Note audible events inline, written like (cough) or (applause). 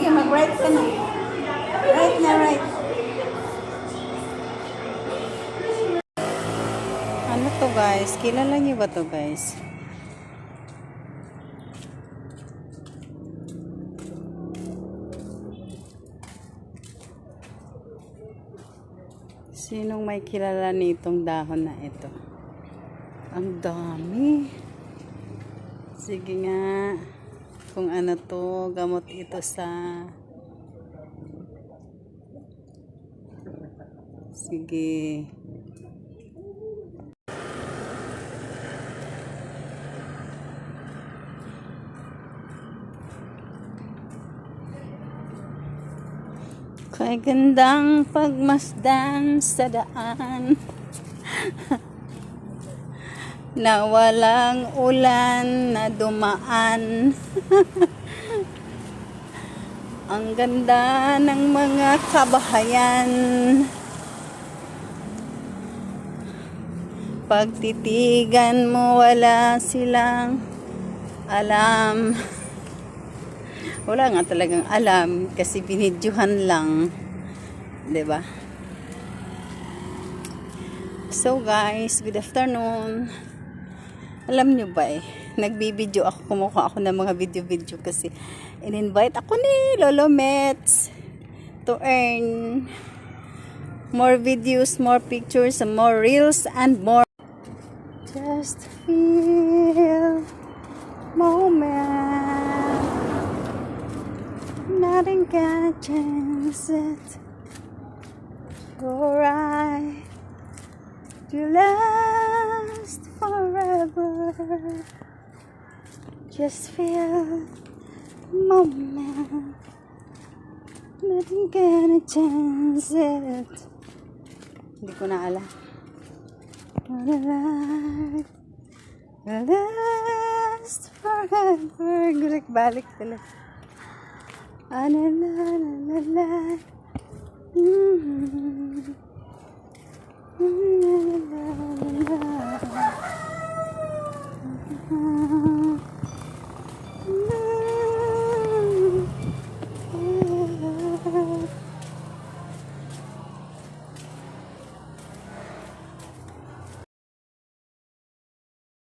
sige, mag-right ka. Right na, right. Ano to guys? Kilala niyo ba to guys? Sinong may kilala nitong dahon na ito? Ang dami. Sige nga. Kung ano to, gamot ito sa... Sige. Kay gandang pagmasdan sa daan (laughs) na walang ulan na dumaan. (laughs) Ang ganda ng mga kabahayan. Pagtitigan mo wala silang alam. (laughs) Wala nga talagang alam kasi binidyohan lang. 'Di ba? So guys, good afternoon. Alam nyo ba eh, nagbibideo ako, kumuha ako ng mga video-video kasi in-invite ako ni Lolo Mets to earn more videos, more pictures, more reels, and more. Just feel moment. Nothing can change it. Your right to last Just feel moment. Nothing can change it. Hindi ko na alam. What a life will last forever. Gulik-balik sila. Ah, la, la, la, la. Mm-hmm. Mm, la,